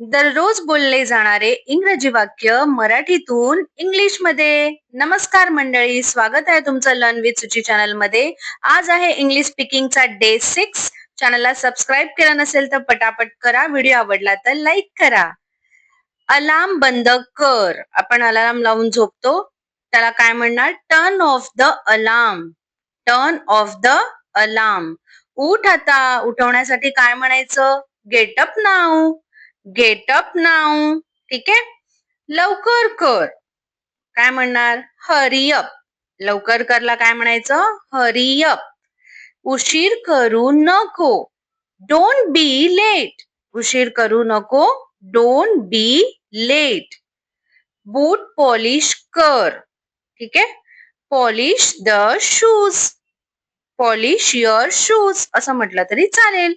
दररोज बोलले जाणारे इंग्रजी वाक्य मराठीतून इंग्लिशमध्ये. नमस्कार मंडळी स्वागत आहे तुमचं लर्न विथ सुची चॅनलमध्ये. आज आहे इंग्लिश स्पीकिंगचा डे सिक्स चॅनलला सबस्क्राईब केलं नसेल तर पटापट करा. व्हिडिओ आवडला तर लाईक करा. अलार्म बंद कर. आपण अलार्म लावून झोपतो. त्याला काय म्हणणार? Turn off the alarm turn off the alarm उठ आता. उठवण्यासाठी काय म्हणायचं? Get up now get up now. ठीक आहे? लवकर कर. काय म्हणणार? Hurry up. लवकर करला काय म्हणायचं? Hurry up. उशीर करू नको. डोंट बी लेट उशीर करू नको. Don't be late boot polish कर. ठीक आहे? Polish the shoes polish your shoes असं म्हटलं तरी चालेल.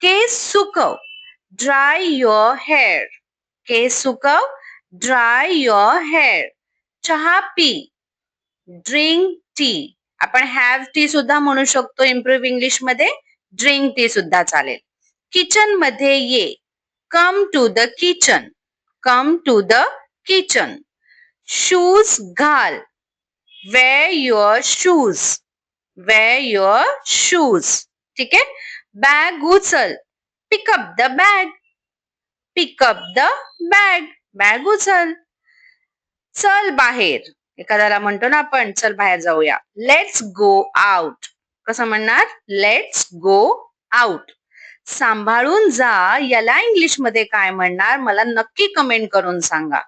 केस सुकव. ड्राय युअर हेअर केस सुकव ड्राय युअर हेअर चहा पी ड्रिंक टी आपण हॅव टी सुद्धा म्हणू शकतो इम्प्रूव्ह इंग्लिशमध्ये. ड्रिंक टी सुद्धा चालेल. किचनमध्ये ये. Come to the kitchen come to the kitchen shoes घाल. Wear your shoes wear your shoes ठीक आहे? बॅग उचल. Pick up the bag pick up the bag bag उचल. चल बाहेर. एखाद्याला म्हणतो ना आपण चल बाहेर जाऊया. लेट्स गो आउट कसं म्हणणार? लेट्स गो आउट सांभाळून जा. याला इंग्लिशमध्ये काय म्हणणार? मला नक्की कमेंट करून सांगा.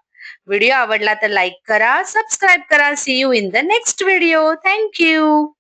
व्हिडिओ आवडला तर लाईक करा सबस्क्राईब करा. See you in the next video thank you